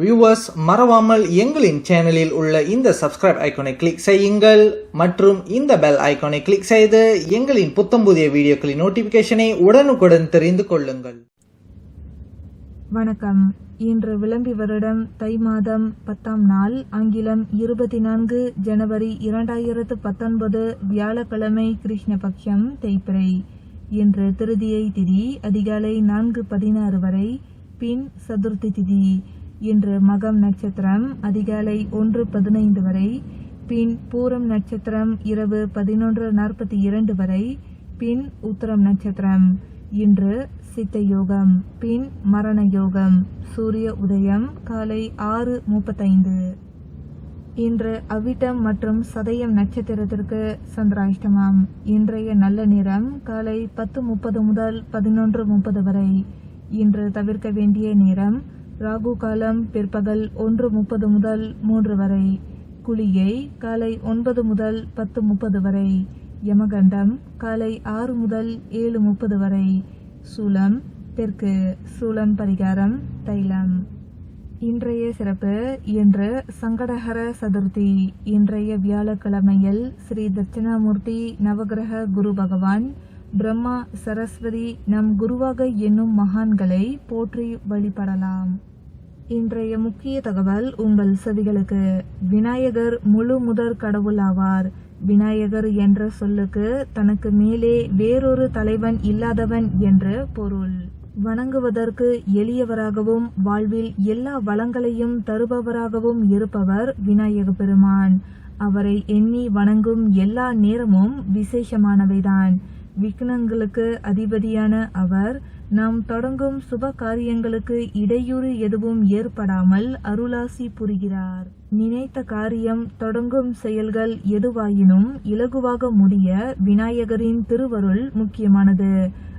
Viewers மறவாமல் எங்களின் சேனலில் உள்ள இந்த சப்ஸ்கிரைப் ஐகானை கிளிக் செய்யுங்கள். மற்றும் இந்த பெல் ஐகானை கிளிக் செய்து எங்களின் புத்தம் புதிய வீடியோக்களின் நோட்டிபிகேஷனை உடனுக்குடன் தெரிந்து கொள்ளுங்கள். வணக்கம். இன்று விளம்பி வருடம் தை மாதம் பத்தாம் நாள் ஆங்கிலம் இருபத்தி நான்கு ஜனவரி இரண்டாயிரத்து பத்தொன்பது வியாழக்கிழமை கிருஷ்ணபக்ஷம் தேய்பிறை இன்று திருதியை திதி அதிகாலை நான்கு பதினாறு வரை பின் சதுர்த்தி திதி. இன்று மகம் நட்சத்திரம் அதிகாலை ஒன்று பதினைந்து வரை பின் பூரம் நட்சத்திரம் இரவு பதினொன்று நாற்பத்தி இரண்டு வரை பின் உத்தரம் நட்சத்திரம். இன்று சித்த யோகம் பின் மரண யோகம் சூரிய உதயம் காலை ஆறு முப்பத்தைந்து. இன்று அவிட்டம் மற்றும் சதயம் நட்சத்திரத்திற்கு சந்திராஷ்டமம். இன்றைய நல்ல நேரம் காலை பத்து முப்பது முதல் பதினொன்று முப்பது வரை. இன்று தவிர்க்க வேண்டிய நேரம் ராகு காலம் பிற்பகல் ஒன்று முப்பது முதல் மூன்று வரை. குளியை காலை ஒன்பது முதல் பத்து முப்பது வரை. யமகண்டம் காலை ஆறு முதல் ஏழு முப்பது வரை. சூலம் தெற்கு சூலம் பரிகாரம் தைலம். இன்றைய சிறப்பு இன்று சங்கடஹர சதுர்த்தி. இன்றைய வியாழக்கிழமையில் ஸ்ரீ தட்சிணாமூர்த்தி நவகிரக குரு பகவான் பிரம்மா சரஸ்வதி நம் குருவாக என்னும் மகான்களை போற்றி வழிபடலாம். இன்றைய முக்கிய தகவல் உங்கள் செவிகளுக்கு விநாயகர் முழு முதற் கடவுள் ஆவார். விநாயகர் என்ற சொல்லுக்கு தனக்கு மேலே வேறொரு தலைவன் இல்லாதவன் என்று பொருள். வணங்குவதற்கு எளியவராகவும் வாழ்வில் எல்லா வளங்களையும் தருபவராகவும் இருப்பவர் விநாயக பெருமான். அவரை எண்ணி வணங்கும் எல்லா நேரமும் விசேஷமானவைதான். விக்னங்களுக்கு அதிபதியான அவர் நாம் தொடங்கும் சுப காரியங்களுக்கு இடையூறு எதுவும் ஏற்படாமல் அருளாசி புரிகிறார். நினைத்த காரியம் தொடங்கும் செயல்கள் எதுவாயினும் இலகுவாக முடிய விநாயகரின் திருவருள் முக்கியமானது.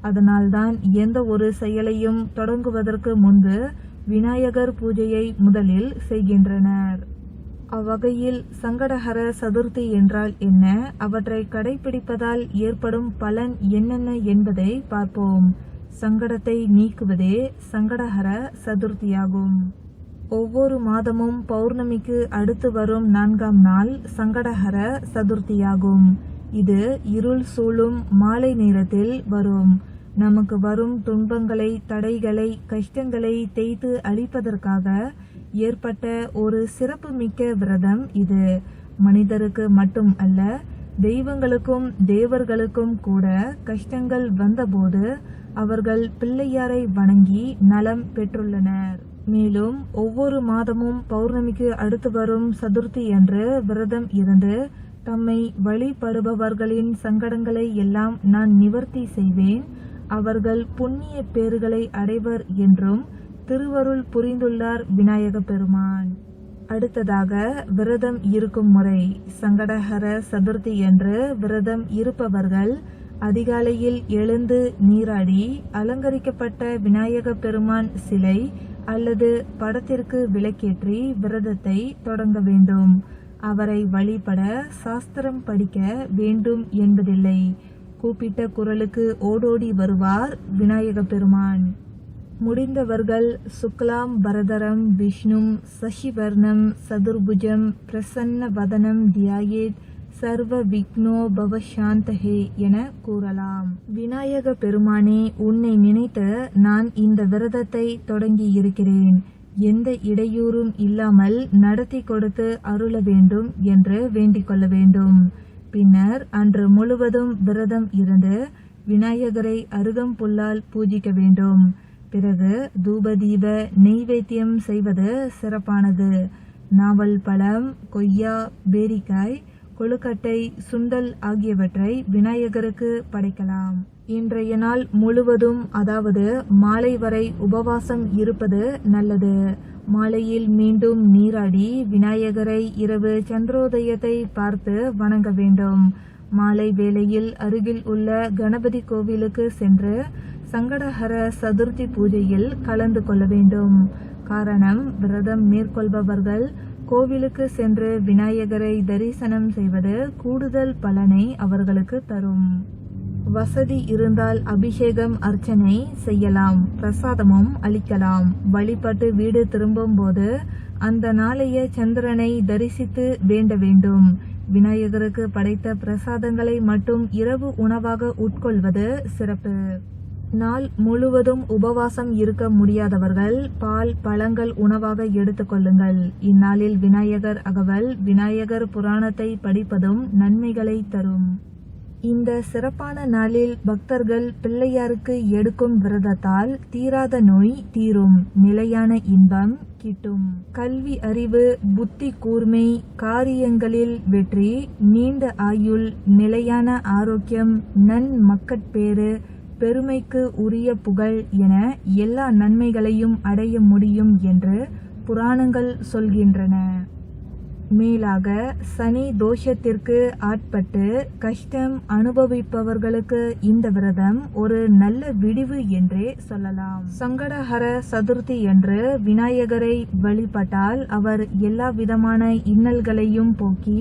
அதனால்தான் எந்த ஒரு செயலையும் தொடங்குவதற்கு முன்பு விநாயகர் பூஜையை முதலில் செய்கின்றனர். அவ்வகையில் சங்கடஹர சதுர்த்தி என்றால் என்ன? அவற்றை கடைபிடிப்பதால் ஏற்படும் பலன் என்னென்ன என்பதை பார்ப்போம். சங்கடத்தை நீக்குவதே சங்கடஹர சதுர்த்தியாகும். ஒவ்வொரு மாதமும் பௌர்ணமிக்கு அடுத்து வரும் நான்காம் நாள் சங்கடஹர சதுர்த்தியாகும். இது இருள் சூழும் மாலை நேரத்தில் வரும். நமக்கு வரும் துன்பங்களை தடைகளை கஷ்டங்களை தேய்த்து அழிப்பதற்காக ஏற்பட்ட ஒரு சிறப்புமிக்க விரதம் இது. மனிதருக்கு மட்டும் அல்ல தெய்வங்களுக்கும் தேவர்களுக்கும் கூட கஷ்டங்கள் வந்தபோது அவர்கள் பிள்ளையாரை வணங்கி நலம் பெற்றுள்ளனர். மேலும் ஒவ்வொரு மாதமும் பௌர்ணமிக்கு அடுத்து வரும் சதுர்த்தி என்று விரதம் இருந்து தம்மை வழிபடுபவர்களின் சங்கடங்களை எல்லாம் நான் நிவர்த்தி செய்வேன். அவர்கள் புண்ணிய பேறுகளை அடைவர் என்றும் திருவருள் புரிந்துள்ளார் விநாயக பெருமான். அடுத்ததாக விரதம் இருக்கும் முறை சங்கடஹர சதுர்த்தி என்று விரதம் இருப்பவர்கள் அதிகாலையில் எழுந்து நீராடி அலங்கரிக்கப்பட்ட விநாயக பெருமான் சிலை அல்லது படத்திற்கு விளக்கேற்றி விரதத்தை தொடங்க வேண்டும். அவரை வழிபட சாஸ்திரம் படிக்க வேண்டும் என்பதில்லை. கூப்பிட்ட குரலுக்கு ஓடோடி வருவார் விநாயக பெருமான். முடிந்தவர்கள் சுக்லாம் பரதரம் விஷ்ணும் சசிவர்ணம் சதுர்புஜம் பிரசன்ன வதனம் தியாயேத் சர்வ விக்னோ பவசாந்தஹே என கூறலாம். விநாயக பெருமானே உன்னை நினைத்து நான் இந்த விரதத்தை தொடங்கி இருக்கிறேன் எந்த இடையூறும் இல்லாமல் நடத்தி கொடுத்து அருள வேண்டும் என்று வேண்டிக் கொள்ள வேண்டும். பின்னர் அன்று முழுவதும் விரதம் இருந்து விநாயகரை அருகம்புல்லால் பூஜிக்க வேண்டும். பிறகு தூபதீப நெய்வேத்தியம் செய்வது சிறப்பானது. நாவல் பழம் கொய்யா பேரிக்காய் கொழுக்கட்டை சுண்டல் ஆகியவற்றை விநாயகருக்கு படைக்கலாம். இன்றைய நாள் முழுவதும் அதாவது மாலை வரை உபவாசம் இருப்பது நல்லது. மாலையில் மீண்டும் நீராடி விநாயகரை இரவு சந்திரோதயத்தை பார்த்து வணங்க வேண்டும். மாலை வேளையில் அருகில் உள்ள கணபதி கோவிலுக்கு சென்று சங்கடஹர சதுர்த்தி பூஜையில் கலந்து கொள்ள வேண்டும். காரணம் விரதம் மேற்கொள்பவர்கள் கோவிலுக்கு சென்று விநாயகரை தரிசனம் செய்வது கூடுதல் பலனை அவர்களுக்கு தரும். வசதி இருந்தால் அபிஷேகம் அர்ச்சனை செய்யலாம் பிரசாதமும் அளிக்கலாம். வழிபட்டு வீடு திரும்பும் போது அந்த நாளைய சந்திரனை தரிசித்து வேண்ட வேண்டும். விநாயகருக்கு படைத்த பிரசாதங்களை மட்டும் இரவு உணவாக உட்கொள்வது சிறப்பு. நாள் முழுவதும் உபவாசம் இருக்க முடியாதவர்கள் பால் பழங்கள் உணவாக எடுத்துக்கொள்ளுங்கள் இந்நாளில் விநாயகர் அகவல் விநாயகர் புராணத்தை படிப்பதும் நன்மைகளை தரும். இந்த சிறப்பான நாளில் பக்தர்கள் பிள்ளையாருக்கு எடுக்கும் விரதத்தால் தீராத நோய் தீரும். நிலையான இன்பம் கிட்டும். கல்வி அறிவு புத்தி கூர்மை காரியங்களில் வெற்றி நீண்ட ஆயுள் நிலையான ஆரோக்கியம் நன் மக்கட்பேறு பெருமைக்கு உரிய புகழ் என எல்லா நன்மைகளையும் அடைய முடியும் என்று புராணங்கள் சொல்கின்றன. மேலாக சனி தோஷத்திற்கு ஆட்பட்டு கஷ்டம் அனுபவிப்பவர்களுக்கு இந்த விரதம் ஒரு நல்ல விடிவு என்றே சொல்லலாம். சங்கடஹர சதுர்த்தி என்று விநாயகரை வழிபட்டால் அவர் எல்லா விதமான இன்னல்களையும் போக்கி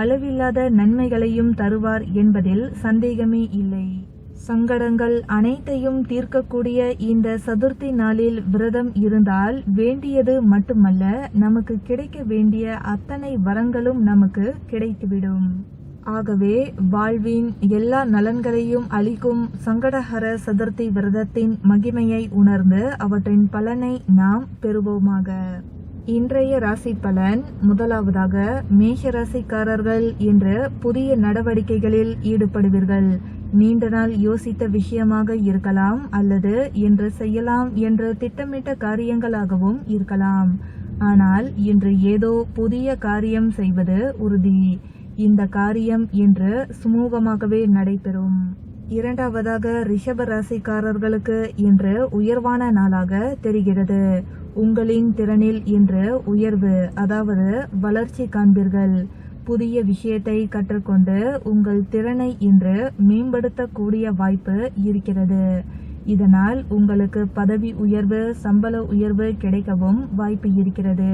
அளவில்லாத நன்மைகளையும் தருவார் என்பதில் சந்தேகமே இல்லை. சங்கடங்கள் அனைத்தையும் தீர்க்கக்கூடிய இந்த சதுர்த்தி நாளில் விரதம் இருந்தால் வேண்டியது மட்டுமல்ல நமக்கு கிடைக்க வேண்டிய அத்தனை வரங்களும் நமக்கு கிடைத்துவிடும். ஆகவே வாழ்வின் எல்லா நலன்களையும் அளிக்கும் சங்கடஹர சதுர்த்தி விரதத்தின் மகிமையை உணர்ந்து அவற்றின் பலனை நாம் பெறுவோமாக. இன்றைய ராசி பலன் முதலாவதாக மேஷ ராசிக்காரர்கள் என்று புதிய நடவடிக்கைகளில் ஈடுபடுவீர்கள். நீண்ட நாள் யோசித்த விஷயமாக இருக்கலாம் அல்லது இன்று செய்யலாம் என்று திட்டமிட்ட காரியங்களாகவும் இருக்கலாம். ஆனால் இன்று ஏதோ புதிய காரியம் செய்வது உறுதி. இந்த காரியம் இன்று சுமூகமாகவே நடைபெறும். இரண்டாவதாக ரிஷப ராசிக்காரர்களுக்கு இன்று உயர்வான நாளாக தெரிகிறது. உங்களின் திறனில் இன்று உயர்வு அதாவது வளர்ச்சி காண்பீர்கள். புதிய விஷயத்தை கற்றுக்கொண்டு உங்கள் திறனை இன்று மேம்படுத்தக்கூடிய வாய்ப்பு இருக்கிறது. இதனால் உங்களுக்கு பதவி உயர்வு சம்பள உயர்வு கிடைக்கவும் வாய்ப்பு இருக்கிறது.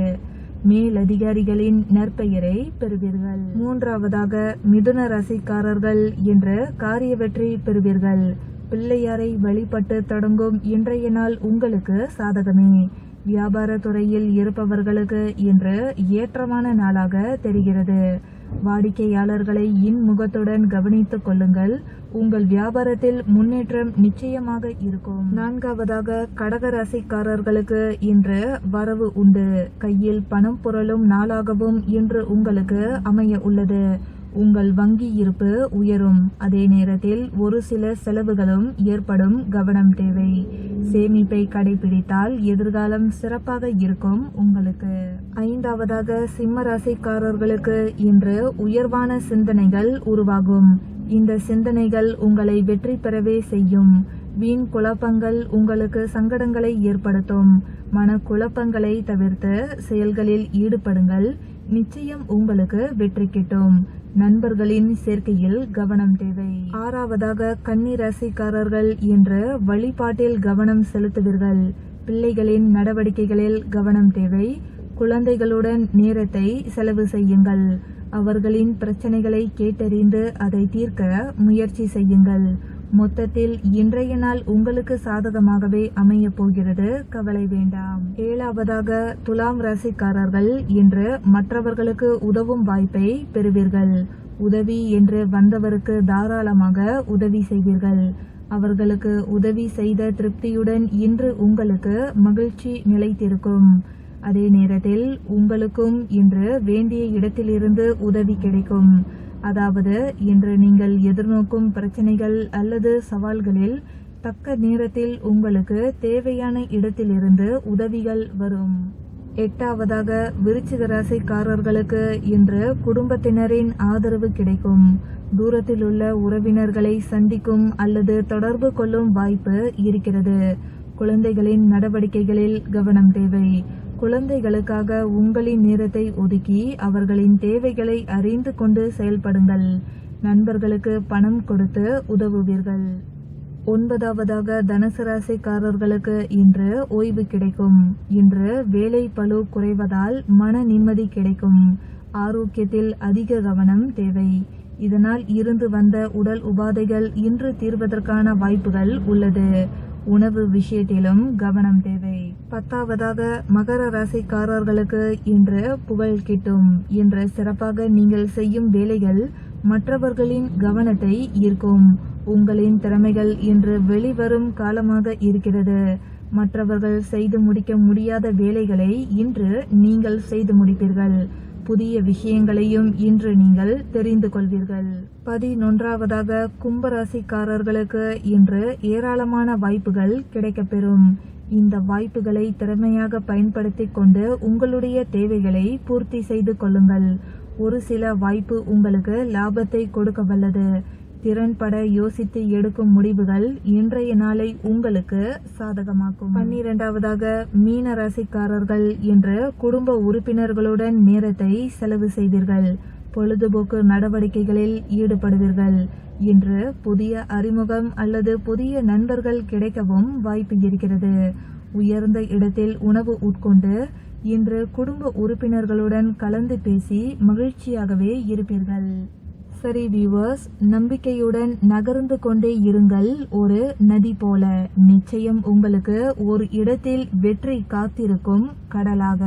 மேலதிகாரிகளின் நற்பெயரை பெறுவீர்கள். மூன்றாவதாக மிதுன ராசிக்காரர்கள் என்ற காரிய வெற்றி பெறுவீர்கள். பிள்ளையாரை வழிபட்டு தொடங்கும் இன்றைய நாள் உங்களுக்கு சாதகமே. வியாபார துறையில் இருப்பவர்களுக்கு இன்று ஏற்றமான நாளாக தெரிகிறது. வாடிக்கையாளர்களை இன்முகத்துடன் கவனித்துக் கொள்ளுங்கள். உங்கள் வியாபாரத்தில் முன்னேற்றம் நிச்சயமாக இருக்கும். நான்காவதாக கடகராசிக்காரர்களுக்கு இன்று வரவு உண்டு. கையில் பணம் புரளும் நாளாகவும் இன்று உங்களுக்கு அமைய உள்ளது. உங்கள் வங்கி இருப்பு உயரும். அதே நேரத்தில் ஒரு சில செலவுகளும் ஏற்படும். கவனம் தேவை. சேமிப்பை கடைபிடித்தால் எதிர்காலம் சிறப்பாக இருக்கும் உங்களுக்கு. ஐந்தாவதாக சிம்ம ராசிக்காரர்களுக்கு இன்று உயர்வான சிந்தனைகள் உருவாகும். இந்த சிந்தனைகள் உங்களை வெற்றி பெறவே செய்யும். வீண் குழப்பங்கள் உங்களுக்கு சங்கடங்களை ஏற்படுத்தும். மனக்குழப்பங்களை தவிர்த்து செயல்களில் ஈடுபடுங்கள். நிச்சயம் உங்களுக்கு வெற்றி கிட்டும். நண்பர்களின் சேர்க்கையில் கவனம் தேவை. ஆறாவதாக கன்னி ராசிக்காரர்கள் இன்று வழிபாட்டில் கவனம் செலுத்துவீர்கள். பிள்ளைகளின் நடவடிக்கைகளில் கவனம் தேவை. குழந்தைகளுடன் நேரத்தை செலவு செய்யுங்கள். அவர்களின் பிரச்சனைகளை கேட்டறிந்து அதை தீர்க்க முயற்சி செய்யுங்கள். மொத்தத்தில் இன்றைய நாள் உங்களுக்கு சாதகமாகவே அமைய போகிறது. கவலை வேண்டாம். ஏழாவதாக துலாம் ராசிக்காரர்கள் இன்று மற்றவர்களுக்கு உதவும் வாய்ப்பை பெறுவீர்கள். உதவி என்று வந்தவருக்கு தாராளமாக உதவி செய்வீர்கள். அவர்களுக்கு உதவி செய்த திருப்தியுடன் இன்று உங்களுக்கு மகிழ்ச்சி நிலைத்திருக்கும். அதே நேரத்தில் உங்களுக்கும் இன்று வேண்டிய இடத்திலிருந்து உதவி கிடைக்கும். அதாவது இன்று நீங்கள் எதிர்நோக்கும் பிரச்சனைகள் அல்லது சவால்களில் தக்க நேரத்தில் உங்களுக்கு தேவையான இடத்திலிருந்து உதவிகள் வரும். எட்டாவதாக விருச்சிக ராசிக்காரர்களுக்கு இன்று குடும்பத்தினரின் ஆதரவு கிடைக்கும். தூரத்தில் உள்ள உறவினர்களை சந்திக்கும் அல்லது தொடர்பு கொள்ளும் வாய்ப்பு இருக்கிறது. குழந்தைகளின் நடவடிக்கைகளில் கவனம் தேவை. குழந்தைகளுக்காக உங்களின் நேரத்தை ஒதுக்கி அவர்களின் தேவைகளை அறிந்து கொண்டு செயல்படுங்கள். நண்பர்களுக்கு பணம் கொடுத்து உதவுவீர்கள். ஒன்பதாவதாக தனசராசிக்காரர்களுக்கு இன்று ஓய்வு கிடைக்கும். இன்று வேலை பளு குறைவதால் மன நிம்மதி கிடைக்கும். ஆரோக்கியத்தில் அதிக கவனம் தேவை. இதனால் இருந்து வந்த உடல் உபாதைகள் இன்று தீர்வதற்கான வாய்ப்புகள் உள்ளது. உணவு விஷயத்திலும் கவனம் தேவை. பத்தாவதாக மகர ராசிக்காரர்களுக்கு இன்று புகழ் கிட்டும். இன்று சிறப்பாக நீங்கள் செய்யும் வேலைகள் மற்றவர்களின் கவனத்தை ஈர்க்கும். உங்களின் திறமைகள் இன்று வெளிவரும் காலமாக இருக்கிறது. மற்றவர்கள் செய்து முடிக்க முடியாத வேலைகளை இன்று நீங்கள் செய்து முடிப்பீர்கள். புதிய விஷயங்களையும் இன்று நீங்கள் தெரிந்து கொள்வீர்கள். பதினொன்றாவதாக கும்பராசிக்காரர்களுக்கு இன்று ஏராளமான வாய்ப்புகள் கிடைக்கப்பெறும். இந்த வாய்ப்புகளை திறமையாக பயன்படுத்திக் கொண்டு உங்களுடைய தேவைகளை பூர்த்தி செய்து கொள்ளுங்கள். ஒரு சில வாய்ப்பு உங்களுக்கு லாபத்தை கொடுக்க வல்லது. திறன்பட யோசித்து எடுக்கும் முடிவுகள் இன்றைய நாளை உங்களுக்கு சாதகமாக்கும். பன்னிரெண்டாவதாக மீன ராசிக்காரர்கள் இன்று குடும்ப உறுப்பினர்களுடன் நேரத்தை செலவு செய்வீர்கள் பொழுதுபோக்கு நடவடிக்கைகளில் ஈடுபடுவீர்கள். இன்று புதிய அறிமுகம் அல்லது புதிய நண்பர்கள் கிடைக்கவும் வாய்ப்பு இருக்கிறது. உயர்ந்த இடத்தில் உணவு உட்கொண்டு இன்று குடும்ப உறுப்பினர்களுடன் கலந்து பேசி மகிழ்ச்சியாகவே இருப்பீர்கள். சரி வியூவர்ஸ் நம்பிக்கையுடன் நகர்ந்து கொண்டே இருங்கள். ஒரு நதி போல. நிச்சயம் உங்களுக்கு ஒரு இடத்தில் வெற்றி காத்திருக்கும் கடலாக.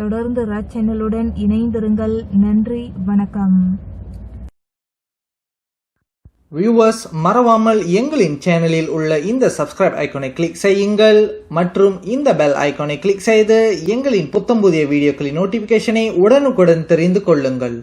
தொடர்ந்து ரச்சனலுடன் சேனலுடன் இணைந்திருங்கள். நன்றி வணக்கம். வியூவர்ஸ் மறவாமல் எங்களின் சேனலில் உள்ள இந்த சப்ஸ்கிரைப் ஐகானை கிளிக் செய்யுங்கள். மற்றும் இந்த பெல் ஐகானை கிளிக் செய்து எங்களின் புத்தம் புதிய வீடியோக்களின் நோட்டிபிகேஷனை உடனுக்குடன் தெரிந்து கொள்ளுங்கள்.